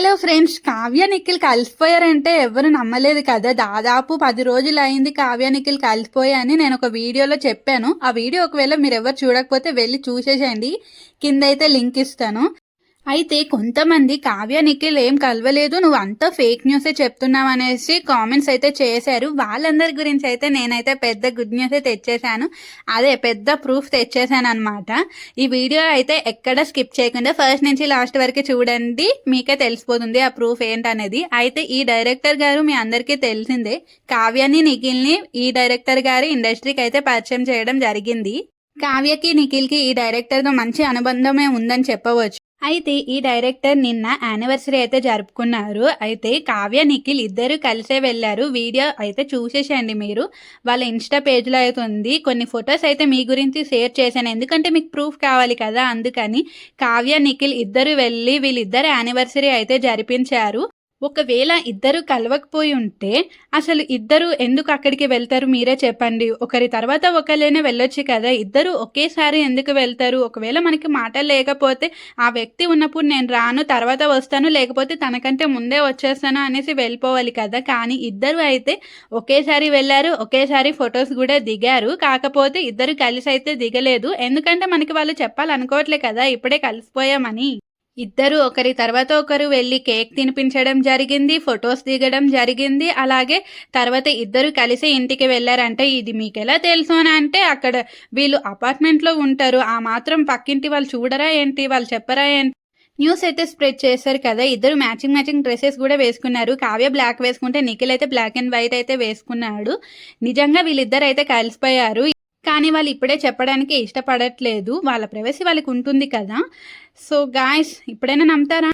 Hello friends Kavya Nikhil కలిసిపోయారంటే ఎవరు నమ్మలేదు కదా. దాదాపు పది రోజులు అయింది కావ్య నిఖిల్ కలిసిపోయాయని నేను ఒక వీడియోలో చెప్పాను. ఆ వీడియో ఒకవేళ మీరు ఎవరు చూడకపోతే వెళ్ళి చూసేసేయండి. కింద అయితే లింక్ ఇస్తాను. అయితే కొంతమంది కావ్య నిఖిల్ ఏం కలవలేదు నువ్వు అంతా ఫేక్ న్యూసే చెప్తున్నావు అనేసి కామెంట్స్ అయితే చేశారు. వాళ్ళందరి గురించి అయితే నేనైతే పెద్ద గుడ్ న్యూసే తెచ్చేశాను. అదే పెద్ద ప్రూఫ్ తెచ్చేసాను అనమాట ఈ వీడియో అయితే ఎక్కడ స్కిప్ చేయకుండా ఫస్ట్ నుంచి లాస్ట్ వరకు చూడండి. మీకే తెలిసిపోతుంది ఆ ప్రూఫ్ ఏంటనేది. అయితే ఈ డైరెక్టర్ గారు మీ అందరికీ తెలిసిందే కావ్యాని నిఖిల్ని ఈ డైరెక్టర్ గారు ఇండస్ట్రీకి అయితే పరిచయం చేయడం జరిగింది. కావ్యకి నిఖిల్కి ఈ డైరెక్టర్తో మంచి అనుబంధమే ఉందని చెప్పవచ్చు. అయితే ఈ డైరెక్టర్ నిన్న యానివర్సరీ అయితే జరుపుకున్నారు. అయితే కావ్య నిఖిల్ ఇద్దరు కలిసే వెళ్ళారు. వీడియో అయితే చూసేసేయండి మీరు. వాళ్ళ ఇన్స్టా పేజ్లో అయితే ఉంది. కొన్ని ఫొటోస్ అయితే మీ గురించి షేర్ చేశాను. ఎందుకంటే మీకు ప్రూఫ్ కావాలి కదా అందుకని కావ్య నిఖిల్ ఇద్దరు వెళ్ళి వీళ్ళిద్దరు యానివర్సరీ అయితే జరిపించారు. ఒకవేళ ఇద్దరు కలవకపోయి ఉంటే అసలు ఇద్దరు ఎందుకు అక్కడికి వెళ్తారు? మీరే చెప్పండి. ఒకరి తర్వాత ఒకరినే వెళ్ళొచ్చు కదా. ఇద్దరు ఒకేసారి ఎందుకు వెళ్తారు? ఒకవేళ మనకి మాట లేకపోతే ఆ వ్యక్తి ఉన్నప్పుడు నేను రాను తర్వాత వస్తాను లేకపోతే తనకంటే ముందే వచ్చేస్తాను అనేసి వెళ్ళిపోవాలి కదా. కానీ ఇద్దరు అయితే ఒకేసారి వెళ్ళారు ఒకేసారి ఫొటోస్ కూడా దిగారు. కాకపోతే ఇద్దరు కలిసి అయితే దిగలేదు. ఎందుకంటే మనకి వాళ్ళు చెప్పాలనుకోవట్లే కదా ఇప్పుడే కలిసిపోయామని. ఇద్దరు ఒకరి తర్వాత ఒకరు వెళ్ళి కేక్ తినిపించడం జరిగింది ఫొటోస్ దిగడం జరిగింది. అలాగే తర్వాత ఇద్దరు కలిసి ఇంటికి వెళ్ళారంటే ఇది మీకు ఎలా తెలుసు? అని అంటే అక్కడ వీళ్ళు అపార్ట్మెంట్లో ఉంటారు. ఆ మాత్రం పక్కింటి వాళ్ళు చూడరా ఏంటి? వాళ్ళు చెప్పరా ఏంటి? న్యూస్ అయితే స్ప్రెడ్ చేశారు కదా. ఇద్దరు మ్యాచింగ్ మ్యాచింగ్ డ్రెస్సెస్ కూడా వేసుకున్నారు. కావ్య బ్లాక్ వేసుకుంటే నిఖిల్ అయితే బ్లాక్ అండ్ వైట్ అయితే వేసుకున్నాడు. నిజంగా వీళ్ళిద్దరు అయితే కలిసిపోయారు. కానీ వాళ్ళు ఇప్పుడే చెప్పడానికి ఇష్టపడట్లేదు. వాళ్ళ ప్రైవసీ వాళ్ళకి ఉంటుంది కదా. సో గాయస్ ఇప్పుడైనా నమ్ముతారా?